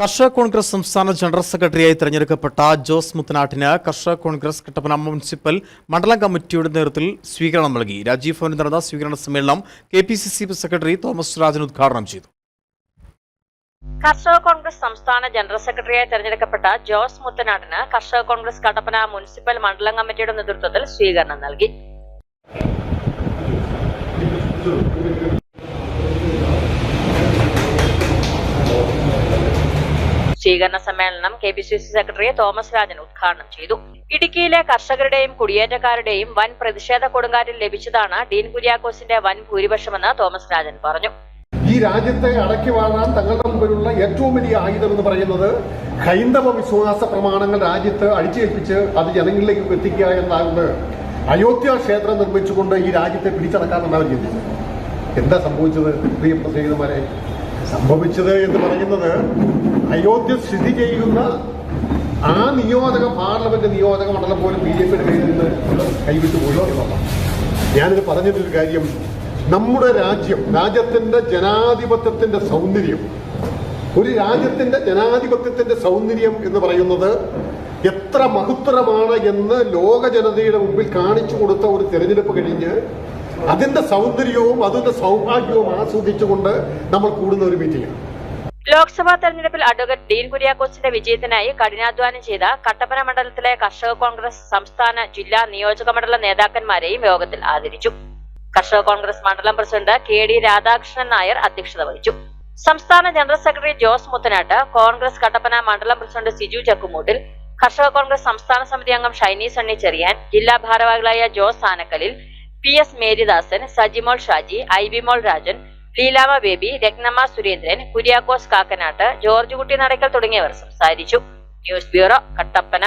കർഷക കോൺഗ്രസ് സംസ്ഥാന ജനറൽ സെക്രട്ടറിയായി തെരഞ്ഞെടുക്കപ്പെട്ട ജോസ് മുത്തനാട്ടിന് കർഷക കോൺഗ്രസ് കട്ടപ്പന മുനിസിപ്പൽ മണ്ഡലം കമ്മിറ്റിയുടെ നേതൃത്വത്തിൽ സ്വീകരണം നൽകി. രാജീവ് ഭവനിൽ നടന്ന സ്വീകരണ സമ്മേളനം K P C C secretary Thomas Rajan ഉദ്ഘാടനം ചെയ്തു. കർഷക കോൺഗ്രസ് സംസ്ഥാന ജനറൽ സെക്രട്ടറിയായി തെരഞ്ഞെടുക്കപ്പെട്ട ജോസ് മുത്തനാടിന് കർഷക കോൺഗ്രസ് കട്ടപ്പന മുനിസിപ്പൽ മണ്ഡലം കമ്മിറ്റിയുടെ നേതൃത്വത്തിൽ സ്വീകരണം നൽകി. സ്വീകരണ സമ്മേളനം K P C C secretary Thomas Rajan ഉദ്ഘാടനം ചെയ്തു. ഇടുക്കിയിലെ കർഷകരുടെയും കുടിയേറ്റക്കാരുടെയും വൻ പ്രതിഷേധ കൊടുങ്കാറ്റിൽ ലഭിച്ചതാണ് ഡീൻ കുര്യാക്കോസിന്റെ വൻ ഭൂരിപക്ഷമെന്ന് തോമസ് രാജൻ പറഞ്ഞു. ഈ രാജ്യത്തെ അടക്കി വാഴാൻ തങ്ങളുടെ മുമ്പിലുള്ള ഏറ്റവും വലിയ ആയുധം എന്ന് പറയുന്നത് ഹൈന്ദവ വിശ്വാസ പ്രമാണങ്ങൾ രാജ്യത്ത് അടിച്ചേൽപ്പിച്ച് അത് ജനങ്ങളിലേക്ക് എത്തിക്കുക എന്നാകുന്നത് അയോധ്യ ക്ഷേത്രം നിർമ്മിച്ചുകൊണ്ട് ഈ രാജ്യത്തെ പിടിച്ചടക്കാമെന്ന് അവർ ചിന്തിച്ചത്. എന്താ സംഭവിച്ചത് പ്രിയപ്പെട്ട സംഭവിച്ചത് എന്ന് പറയുന്നത് അയോധ്യ സ്ഥിതി ചെയ്യുന്ന ആ നിയോജക പാർലമെന്റ് നിയോജക മണ്ഡലം പോലും ബി ജെ പിയുടെ കയ്യിൽ നിന്ന് കൈവിട്ടു പോയോ എന്നുള്ളതാണ് ഞാനിത് പറഞ്ഞതിലൊരു കാര്യം നമ്മുടെ രാജ്യം രാജ്യത്തിന്റെ ജനാധിപത്യത്തിന്റെ സൗന്ദര്യം ഒരു രാജ്യത്തിന്റെ ജനാധിപത്യത്തിന്റെ സൗന്ദര്യം എന്ന് പറയുന്നത് എത്ര മഹത്തരമാണ് എന്ന് ലോക ജനതയുടെ മുമ്പിൽ കാണിച്ചു കൊടുത്ത ഒരു തെരഞ്ഞെടുപ്പ് കഴിഞ്ഞ് അതിന്റെ സൗന്ദര്യവും അതിന്റെ സൗഭാഗ്യവും ആസ്വദിച്ചുകൊണ്ട് നമ്മൾ കൂടുന്ന ഒരു മീറ്റിംഗ് ലോക്സഭാ തെരഞ്ഞെടുപ്പിൽ അഡ്വക്കേറ്റ് ഡീൻ കുര്യാക്കോസിന്റെ വിജയത്തിനായി കഠിനാധ്വാനം ചെയ്ത കട്ടപ്പന മണ്ഡലത്തിലെ കർഷക കോൺഗ്രസ് സംസ്ഥാന ജില്ലാ നിയോജക മണ്ഡല നേതാക്കന്മാരെയും യോഗത്തിൽ ആദരിച്ചു. കർഷക കോൺഗ്രസ് മണ്ഡലം president K D Radhakrishnan Nair അധ്യക്ഷത വഹിച്ചു. സംസ്ഥാന general secretary Jose Muthanattu Congress Kattappana മണ്ഡലം പ്രസിഡന്റ് സിജു ചക്കുമൂട്ടിൽ കർഷക കോൺഗ്രസ് സംസ്ഥാന സമിതി അംഗം ഷൈനി സണ്ണി ചെറിയാൻ ജില്ലാ ഭാരവാഹികളായ ജോസ് ആനക്കലിൽ പി എസ് മേരിദാസൻ സജിമോൾ ഷാജി ഐബിമോൾ രാജൻ ലീലാമ ബേബി രത്നമ്മ സുരേന്ദ്രൻ കുര്യാക്കോസ് കാക്കനാട്ട് ജോർജ് കുട്ടി നടക്കൽ തുടങ്ങിയവർ സംസാരിച്ചു. News bureau Kattappana.